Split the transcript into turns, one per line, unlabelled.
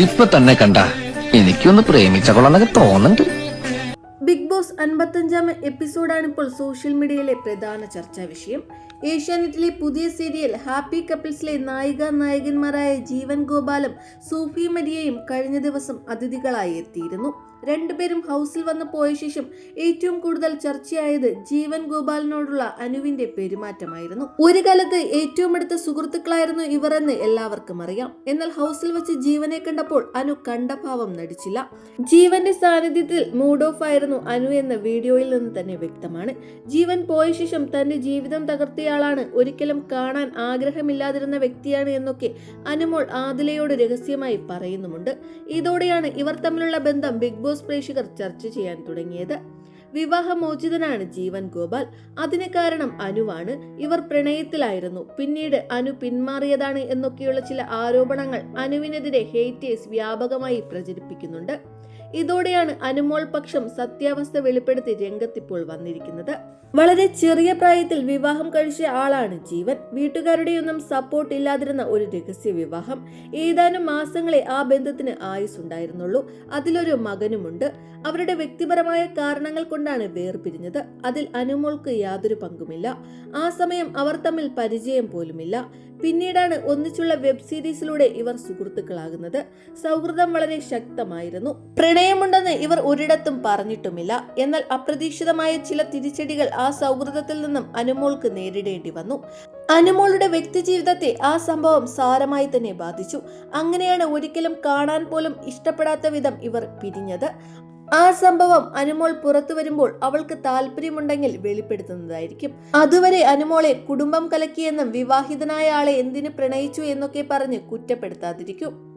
ഇപ്പൊ തന്നെ കണ്ട. എനിക്കൊന്ന് പ്രേമിച്ച കൊള്ളാന്നൊക്കെ തോന്നുന്നുണ്ട്.
ബിഗ് ബോസ് അൻപത്തഞ്ചാം എപ്പിസോഡാണ് ഇപ്പോൾ സോഷ്യൽ മീഡിയയിലെ പ്രധാന ചർച്ചാ വിഷയം. ഏഷ്യാനെറ്റിലെ പുതിയ സീരിയൽ ഹാപ്പി കപ്പിൾസിലെ നായിക നായകന്മാരായ ജീവൻ ഗോപാലും സൂഫി മരിയയും കഴിഞ്ഞ ദിവസം അതിഥികളായി എത്തിയിരുന്നു. രണ്ടുപേരും ഹൗസിൽ വന്ന് പോയ ശേഷം ഏറ്റവും കൂടുതൽ ചർച്ചയായത് ജീവൻ ഗോപാലിനോടുള്ള അനുവിന്റെ പെരുമാറ്റമായിരുന്നു. ഒരു കാലത്ത് ഏറ്റവും അടുത്ത സുഹൃത്തുക്കളായിരുന്നു ഇവർ എന്ന് എല്ലാവർക്കും അറിയാം. എന്നാൽ ഹൗസിൽ വെച്ച് ജീവനെ കണ്ടപ്പോൾ അനു കണ്ട ഭാവം നടിച്ചില്ല. ജീവന്റെ സാന്നിധ്യത്തിൽ മൂഡ് ഓഫ് ആയിരുന്നു അനു എന്ന വീഡിയോയിൽ നിന്ന് തന്നെ വ്യക്തമാണ്. ജീവൻ പോയ ശേഷം തന്റെ ജീവിതം തകർത്തിയയാളാണ് ഒരിക്കലും കാണാൻ ആഗ്രഹമില്ലാതിരുന്ന വ്യക്തിയാണ് എന്നൊക്കെ അനുമോൾ ആദിലയോട് രഹസ്യമായി പറയുന്നുമുണ്ട്. ഇതോടെയാണ് ഇവർ തമ്മിലുള്ള ബന്ധം ബിഗ് ബോസ് പ്രേക്ഷകർ ചർച്ച ചെയ്യാൻ തുടങ്ങിയത്. വിവാഹമോചിതനാണ് ജീവൻ ഗോപാൽ. അതിന് കാരണം അനുവാണ്. ഇവർ പ്രണയത്തിലായിരുന്നു. പിന്നീട് അനു പിന്മാറിയതാണ് എന്നൊക്കെയുള്ള ചില ആരോപണങ്ങൾ അനുവിനെതിരെ ഹേറ്റേഴ്സ് വ്യാപകമായി പ്രചരിപ്പിക്കുന്നുണ്ട്. ഇതോടെയാണ് അനുമോൾ പക്ഷം സത്യാവസ്ഥ വെളിപ്പെടുത്തി രംഗത്തിപ്പോൾ വന്നിരിക്കുന്നത്. വളരെ ചെറിയ പ്രായത്തിൽ വിവാഹം കഴിച്ച ആളാണ് ജീവൻ. വീട്ടുകാരുടെയൊന്നും സപ്പോർട്ട് ഇല്ലാതിരുന്ന ഒരു രഹസ്യ വിവാഹം. ഏതാനും മാസങ്ങളെ ആ ബന്ധത്തിന് ആയുസ്സുണ്ടായിരുന്നുള്ളൂ. അതിലൊരു മകനുമുണ്ട്. അവരുടെ വ്യക്തിപരമായ കാരണങ്ങൾ കൊണ്ടാണ് വേർപിരിഞ്ഞത്. അതിൽ അനുമോൾക്ക് യാതൊരു പങ്കുമില്ല. ആ സമയം അവർ തമ്മിൽ പരിചയം പോലുമില്ല. പിന്നീടാണ് ഒന്നിച്ചുള്ള വെബ് സീരീസിലൂടെ ഇവർ സുഹൃത്തുക്കളാകുന്നത്. സൗഹൃദം വളരെ ശക്തമായിരുന്നു. പ്രണയമുണ്ടെന്ന് ഇവർ ഒരിടത്തും പറഞ്ഞിട്ടുമില്ല. എന്നാൽ അപ്രതീക്ഷിതമായ ചില തിരിച്ചടികൾ ആ സൗഹൃദത്തിൽ നിന്നും അനുമോൾക്ക് നേരിടേണ്ടി വന്നു. അനുമോളുടെ വ്യക്തിജീവിതത്തെ ആ സംഭവം സാരമായി തന്നെ ബാധിച്ചു. അങ്ങനെയാണ് ഒരിക്കലും കാണാൻ പോലും ഇഷ്ടപ്പെടാത്ത വിധം ഇവർ പിരിഞ്ഞത്. ആ സംഭവം അനുമോൾ പുറത്തു വരുമ്പോൾ അവൾക്ക് താല്പര്യമുണ്ടെങ്കിൽ വെളിപ്പെടുത്തുന്നതായിരിക്കും. അതുവരെ അനുമോളെ കുടുംബം കലക്കിയെന്നും വിവാഹിതനായ ആളെ എന്തിനു പ്രണയിച്ചു എന്നൊക്കെ പറഞ്ഞ് കുറ്റപ്പെടുത്താതിരിക്കും.